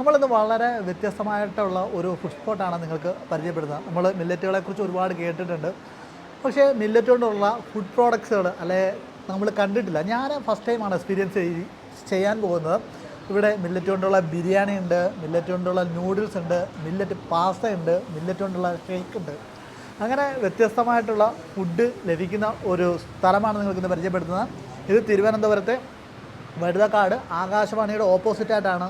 നമ്മളിന്ന് വളരെ വ്യത്യസ്തമായിട്ടുള്ള ഒരു ഫുഡ് സ്പോട്ടാണ് നിങ്ങൾക്ക് പരിചയപ്പെടുന്നത് നമ്മൾ മില്ലറ്റുകളെക്കുറിച്ച് ഒരുപാട് കേട്ടിട്ടുണ്ട്. പക്ഷേ മില്ലറ്റ് കൊണ്ടുള്ള ഫുഡ് പ്രോഡക്ട്സുകൾ അല്ലെ നമ്മൾ കണ്ടിട്ടില്ല. ഞാൻ ഫസ്റ്റ് ടൈമാണ് എക്സ്പീരിയൻസ് ചെയ്യാൻ പോകുന്നത്. ഇവിടെ മില്ലറ്റ് കൊണ്ടുള്ള ബിരിയാണി ഉണ്ട് മില്ലറ്റ് കൊണ്ടുള്ള നൂഡിൽസ് ഉണ്ട് മില്ലറ്റ് പാസ്ത ഉണ്ട് മില്ലറ്റ് കൊണ്ടുള്ള ഷേക്ക് ഉണ്ട്. അങ്ങനെ വ്യത്യസ്തമായിട്ടുള്ള ഫുഡ് ലഭിക്കുന്ന ഒരു സ്ഥലമാണ് നിങ്ങൾക്ക് ഇന്ന് പരിചയപ്പെടുത്തുന്നത്. ഇത് തിരുവനന്തപുരത്തെ വഴുതക്കാട് ആകാശവാണിയുടെ ഓപ്പോസിറ്റായിട്ടാണ്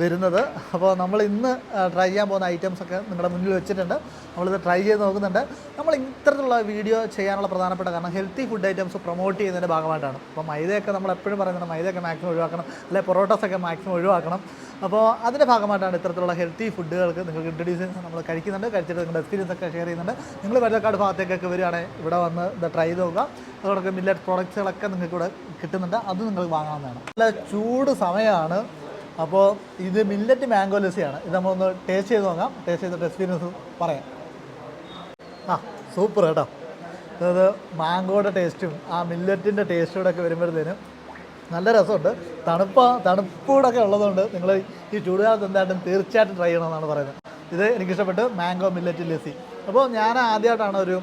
വരുന്നത്. അപ്പോൾ നമ്മൾ ഇന്ന് ട്രൈ ചെയ്യാൻ പോകുന്ന ഐറ്റംസ് ഒക്കെ നിങ്ങളുടെ മുന്നിൽ വെച്ചിട്ടുണ്ട്. നമ്മളിത് ട്രൈ ചെയ്ത് നോക്കുന്നുണ്ട്. നമ്മൾ ഇത്തരത്തിലുള്ള വീഡിയോ ചെയ്യാനുള്ള പ്രധാനപ്പെട്ട കാരണം ഹെൽത്തി ഫുഡ് ഐറ്റംസ് പ്രൊമോട്ട് ചെയ്യുന്നതിന്റെ ഭാഗമായിട്ടാണ്. അപ്പോൾ മൈദയൊക്കെ നമ്മൾ എപ്പോഴും പറയുന്നത് മൈദയൊക്കെ മാക്സിമം ഒഴിവാക്കണം. അല്ലെങ്കിൽ പൊറോട്ടസൊക്കെ മാക്സിമം ഒഴിവാക്കണം. അപ്പോൾ അതിന്റെ ഭാഗമായിട്ടാണ് ഇത്തരത്തിലുള്ള ഹെൽത്തി ഫുഡുകൾക്ക് നിങ്ങൾക്ക് ഇൻട്രൊഡ്യൂസ് നമ്മൾ കഴിക്കുന്നുണ്ട്. കഴിച്ചിട്ട് നിങ്ങളുടെ എക്സ്പീരിയൻസ് ഒക്കെ ഷെയർ ചെയ്യുന്നുണ്ട്. നിങ്ങൾ വരക്കാട് ഭാഗത്തേക്കൊക്കെ വരികയാണെങ്കിൽ ഇവിടെ വന്ന് ഇത് ട്രൈ ചെയ്ത് നോക്കുക. അതോടൊപ്പം മില്ലറ്റ് പ്രോഡക്റ്റ്സുകളൊക്കെ നിങ്ങൾക്ക് ഇവിടെ കിട്ടുന്നുണ്ട്. അത് നിങ്ങൾക്ക് വാങ്ങാവുന്നതാണ്. നല്ല ചൂട് സമയമാണ്. അപ്പോൾ ഇത് മില്ലറ്റ് മാംഗോ ലസ്സിയാണ് ഇത് നമ്മളൊന്ന് ടേസ്റ്റ് ചെയ്ത് നോക്കാം. ടേസ്റ്റ് ചെയ്തിട്ട് എക്സ്പീരിയൻസ് പറയാം. ആ സൂപ്പർ കേട്ടോ. അതായത് മാംഗോയുടെ ടേസ്റ്റും ആ മില്ലറ്റിന്റെ ടേസ്റ്റൂടെ ഒക്കെ വരുമ്പോഴത്തേനും നല്ല രസമുണ്ട്. തണുപ്പ് തണുപ്പൂടൊക്കെ ഉള്ളതുകൊണ്ട് നിങ്ങൾ ഈ ചൂടുകാലത്ത് എന്തായാലും തീർച്ചയായിട്ടും ട്രൈ ചെയ്യണമെന്നാണ് പറയുന്നത്. ഇത് എനിക്കിഷ്ടപ്പെട്ട് മാംഗോ മില്ലറ്റ് ലസ്സി അപ്പോൾ ഞാൻ ആദ്യമായിട്ടാണ് ഒരു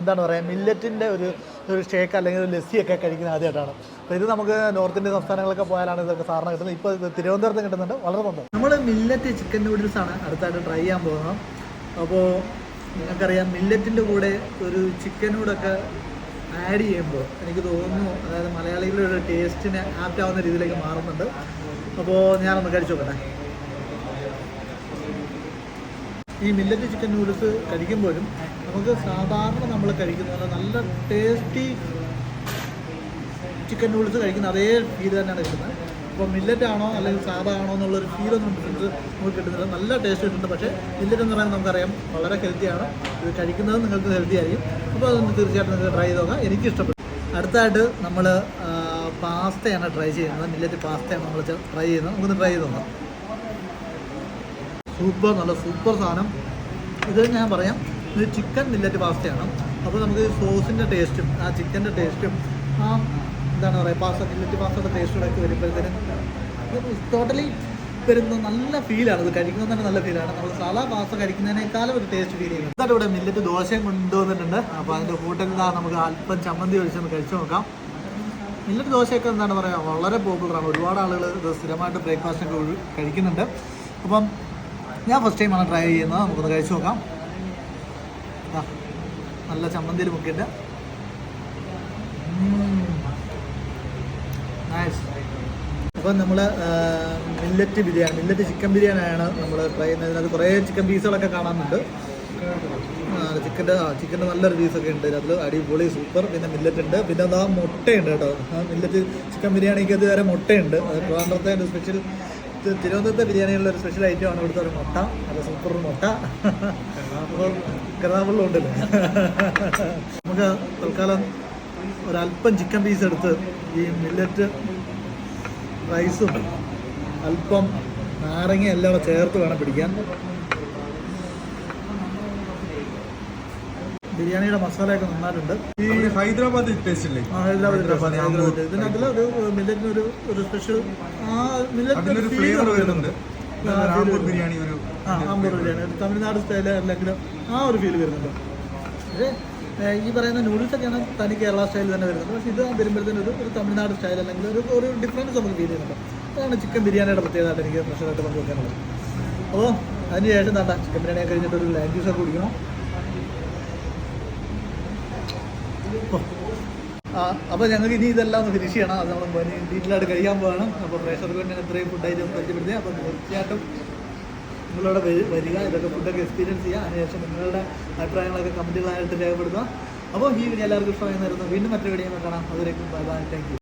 എന്താണ് പറയുക മില്ലറ്റിന്റെ ഒരു ഒരു ഷേക്ക് അല്ലെങ്കിൽ ഒരു ലസ്സിയൊക്കെ കഴിക്കുന്നത് ആദ്യമായിട്ടാണ്. അപ്പോൾ ഇത് നമുക്ക് നോർത്ത് ഇന്ത്യൻ സംസ്ഥാനങ്ങളൊക്കെ പോയാലാണ് ഇതൊക്കെ സാറിന് കിട്ടുന്നത്. ഇപ്പോൾ തിരുവനന്തപുരത്ത് കിട്ടുന്നുണ്ട്. വളരെ നന്ദി നമ്മൾ മില്ലറ്റ് ചിക്കൻ നൂഡിൽസ് ആണ് അടുത്തായിട്ട് ട്രൈ ചെയ്യാൻ പോകുന്നത്. അപ്പോൾ നിങ്ങൾക്കറിയാം മില്ലറ്റിന്റെ കൂടെ ഒരു ചിക്കനൂടൊക്കെ ആഡ് ചെയ്യുമ്പോൾ എനിക്ക് തോന്നുന്നു അതായത് മലയാളികളുടെ ടേസ്റ്റിന് ആപ്റ്റ് ആവുന്ന രീതിയിലേക്ക് മാറുന്നുണ്ട്. അപ്പോൾ ഞാനൊന്ന് കഴിച്ചു നോക്കട്ടെ. ഈ മില്ലറ്റ് ചിക്കൻ നൂഡിൽസ് കഴിക്കുമ്പോഴും നമുക്ക് സാധാരണ നമ്മൾ കഴിക്കുന്ന നല്ല ടേസ്റ്റി ചിക്കൻ നൂഡിൽസ് കഴിക്കുന്ന അതേ ഫീൽ തന്നെയാണ് കിട്ടുന്നത്. അപ്പോൾ മില്ലറ്റ് ആണോ അല്ലെങ്കിൽ സാധാ ആണോ എന്നുള്ളൊരു ഫീലൊന്നും ഡിഫറൻസ് നമുക്ക് കിട്ടുന്നില്ല. നല്ല ടേസ്റ്റ് കിട്ടുന്നുണ്ട്. പക്ഷേ മില്ലറ്റ് എന്ന് പറയുന്നത് നമുക്കറിയാം വളരെ ഹെൽത്തിയാണ് ഇത് കഴിക്കുന്നത് നിങ്ങൾക്ക് ഹെൽത്തി ആയിരിക്കും. അപ്പോൾ അതൊന്ന് തീർച്ചയായിട്ടും നിങ്ങൾക്ക് ട്രൈ ചെയ്ത് നോക്കാം. എനിക്ക് ഇഷ്ടപ്പെട്ടു. അടുത്തായിട്ട് നമ്മൾ പാസ്തയാണ് ട്രൈ ചെയ്യുന്നത്. മില്ലറ്റ് പാസ്തയാണ് നമ്മൾ ട്രൈ ചെയ്യുന്നത്. നമുക്കൊന്ന് ട്രൈ ചെയ്ത് നോക്കാം. സൂപ്പർ നല്ല സൂപ്പർ സാധനം. ഇത് ഞാൻ പറയാം. ഇത് ചിക്കൻ മില്ലറ്റ് പാസ്തയാണ് അപ്പോൾ നമുക്ക് സോസിന്റെ ടേസ്റ്റും ആ ചിക്കന്റെ ടേസ്റ്റും ആ എന്താണ് പറയുക പാസ്ത മില്ലറ്റ് പാസ്തയുടെ ടേസ്റ്റും ഒക്കെ വരുമ്പോഴത്തേനും ടോട്ടലി വരുന്ന നല്ല ഫീലാണ് ഇത് കഴിക്കുന്നത് തന്നെ നല്ല ഫീലാണ് നമ്മൾ സാധാ പാസ്ത കഴിക്കുന്നതിനേക്കാളും ഒരു ടേസ്റ്റ് ഫീൽ ചെയ്യുന്നത് എന്നിട്ട് ഇവിടെ മില്ലറ്റ് ദോശയും കൊണ്ടുവന്നിട്ടുണ്ട്. അപ്പോൾ അതിന്റെ കൂട്ടത്തിൽ ഇതാ നമുക്ക് അല്പം ചമ്മന്തി ഒഴിച്ചൊന്ന് കഴിച്ചു നോക്കാം. മില്ലറ്റ് ദോശയൊക്കെ എന്താണ് പറയുക വളരെ പോപ്പുലറാണ് ഒരുപാട് ആളുകൾ ഇത് സ്ഥിരമായിട്ട് ബ്രേക്ക്ഫാസ്റ്റൊക്കെ കഴിക്കുന്നുണ്ട്. അപ്പം ഞാൻ ഫസ്റ്റ് ടൈം ആണ് ട്രൈ ചെയ്യുന്നത്. നമുക്കൊന്ന് കഴിച്ചു നോക്കാം. നല്ല ചമ്മന്തിയിൽ മുക്കിയിട്ട്. നൈസ് അപ്പം നമ്മൾ മില്ലറ്റ് ബിരിയാണി മില്ലറ്റ് ചിക്കൻ ബിരിയാണിയാണ് നമ്മൾ ട്രൈ ചെയ്യുന്നത്. അതിനകത്ത് കുറേ ചിക്കൻ പീസുകളൊക്കെ കാണാനുണ്ട്. ചിക്കന്റെ ചിക്കന്റെ നല്ലൊരു പീസൊക്കെ ഉണ്ട്. അതിൽ അടിപൊളി സൂപ്പർ പിന്നെ മില്ലറ്റ് ഉണ്ട്. പിന്നെ അതാ മുട്ടയുണ്ട് കേട്ടോ. ആ മില്ലറ്റ് ചിക്കൻ ബിരിയാണിക്ക് അത് വരെ മുട്ടയുണ്ട്. അത് ട്രിവാൻഡ്രത്തെ സ്പെഷ്യൽ തിരുവനന്തപുരത്തെ ബിരിയാണിയുള്ള ഒരു സ്പെഷ്യൽ ഐറ്റമാണ് ഇവിടുത്തെ ഒരു മുട്ട. അത് സൂപ്പർ മുട്ട. അപ്പം ഉണ്ടല്ലേ? നമുക്ക് തൽക്കാലം ഒരല്പം ചിക്കൻ പീസ് എടുത്ത് ഈ മില്ലറ്റ് റൈസും അല്പം നാരങ്ങ എല്ലാം ചേർത്ത് വേണം പിടിക്കാൻ. ബിരിയാണിയുടെ മസാലയൊക്കെ നന്നായിട്ടുണ്ട്. ഈ ഹൈദരാബാദി ടേസ്റ്റ് ഇല്ലേ ഹൈദരാബാദ് ഹൈദരാബാദ് ഇതിനകത്തിൽ ഒരു മില്ലറ്റിന് ഒരു ഒരു സ്പെഷ്യൽ ആ മില്ലറ്റിന് ഒരു ഫ്ലേവർ വരുന്നുണ്ട്. ബിരിയാണി ഒരു ആ ആമ്പൂർ ബിരിയാണി. ഒരു തമിഴ്നാട് സ്റ്റൈൽ അല്ലെങ്കിൽ ആ ഒരു ഫീൽ വരുന്നുണ്ട്. ഈ പറയുന്ന നൂഡിൽസ് ഒക്കെയാണ് തനി കേരള സ്റ്റൈൽ തന്നെ വരുന്നത്. പക്ഷേ ഇത് വരുമ്പോഴത്തേനും ഒരു ഒരു തമിഴ്നാട് സ്റ്റൈൽ അല്ലെങ്കിൽ ഒരു ഒരു ഡിഫറൻസ് നമുക്ക് ഫീൽ ചെയ്യുന്നുണ്ട്. അതാണ് ചിക്കൻ ബിരിയാണിയുടെ പ്രത്യേകത എനിക്ക് പ്രശ്നമായിട്ട് പങ്കുവെക്കാനുള്ളത് അപ്പോൾ അതിന് ശേഷം എന്താ ചിക്കൻ ബിരിയാണി കഴിഞ്ഞിട്ട് ഒരു ലാൻഡ് ജ്യൂസ് ഒക്കെ കുടിക്കണം. ആ, അപ്പോൾ ഞങ്ങൾക്ക് ഇനി ഇതെല്ലാം ഒന്ന് ഫിനിഷ് ചെയ്യണം. അത് നമ്മൾ ഡീറ്റെയിലായിട്ട് കഴിയാൻ പോകണം അപ്പോൾ വേണ്ടി ഞാൻ ഇത്രയും ഫുഡ് ഐറ്റം പരിചയപ്പെടുത്തി അപ്പോൾ തീർച്ചയായിട്ടും നിങ്ങളിവിടെ വരി- വരിക ഇതൊക്കെ ഫുഡൊക്കെ എക്സ്പീരിയൻസ് ചെയ്യുക. അതിനുശേഷം നിങ്ങളുടെ അഭിപ്രായങ്ങളൊക്കെ കമന്റുകളായിട്ട് രേഖപ്പെടുത്തുക. അപ്പോൾ ഈ വീഡിയോ എല്ലാവർക്കും ഇഷ്ടമായി നേരുന്നു വീണ്ടും മറ്റൊരു വീഡിയോ കാണാം. അതിലേക്കും ബൈ ബൈ താങ്ക് യു